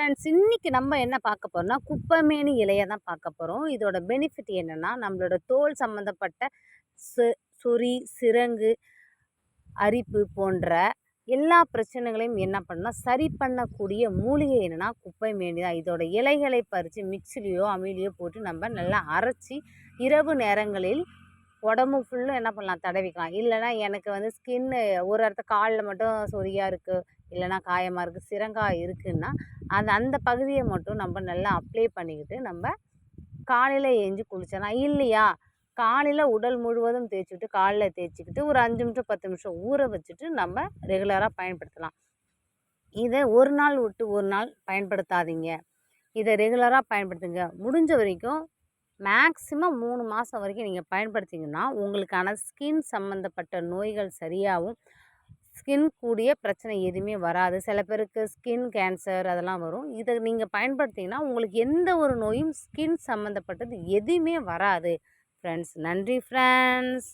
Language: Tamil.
ஃப்ரெண்ட்ஸ் இன்றைக்கி நம்ம என்ன பார்க்க போகிறோம்னா குப்பைமேனி இலையை தான் பார்க்க போகிறோம் இதோட பெனிஃபிட் என்னென்னா நம்மளோட தோல் சம்மந்தப்பட்ட சு சொறி சிரங்கு அரிப்பு போன்ற எல்லா பிரச்சனைகளையும் என்ன பண்ணால் சரி பண்ணக்கூடிய மூலிகை என்னென்னா குப்பை மேனி தான். இதோட இலைகளை பறித்து மிக்சிலையோ அமிலியோ போட்டு நம்ம நல்லா அரைச்சி இரவு நேரங்களில் உடம்பு ஃபுல்லும் என்ன பண்ணலாம்? தடவிக்கலாம். இல்லைனா எனக்கு வந்து ஸ்கின்னு ஒரு இடத்த காலில் மட்டும் சொரியாக இருக்குது இல்லைனா காயமாக இருக்குது சிரங்காய் இருக்குன்னா அந்த அந்த பகுதியை மட்டும் நம்ம நல்லா அப்ளை பண்ணிக்கிட்டு நம்ம காலையில் ஏஞ்சி குளிச்சலாம். இல்லையா? காலையில் உடல் முழுவதும் தேய்ச்சிட்டு காலில் தேய்ச்சிக்கிட்டு ஒரு அஞ்சு நிமிஷம் பத்து நிமிஷம் ஊற வச்சுட்டு நம்ம ரெகுலராக பயன்படுத்தலாம். இதை ஒரு நாள் விட்டு ஒரு நாள் பயன்படுத்தாதீங்க. இதை ரெகுலராக பயன்படுத்துங்க. முடிஞ்ச வரைக்கும் மேக்ஸிமம் மூணு மாதம் வரைக்கும் நீங்கள் பயன்படுத்திங்கன்னா உங்களுக்கான ஸ்கின் சம்மந்தப்பட்ட நோய்கள் சரியாகவும் ஸ்கின் கூடிய பிரச்சனை எதுவுமே வராது. சில பேருக்கு ஸ்கின் கேன்சர் அதெல்லாம் வரும். இதை நீங்கள் பயன்படுத்திங்கன்னா உங்களுக்கு எந்த ஒரு நோயும் ஸ்கின் சம்மந்தப்பட்டது எதுவுமே வராது. ஃப்ரெண்ட்ஸ் நன்றி ஃப்ரெண்ட்ஸ்.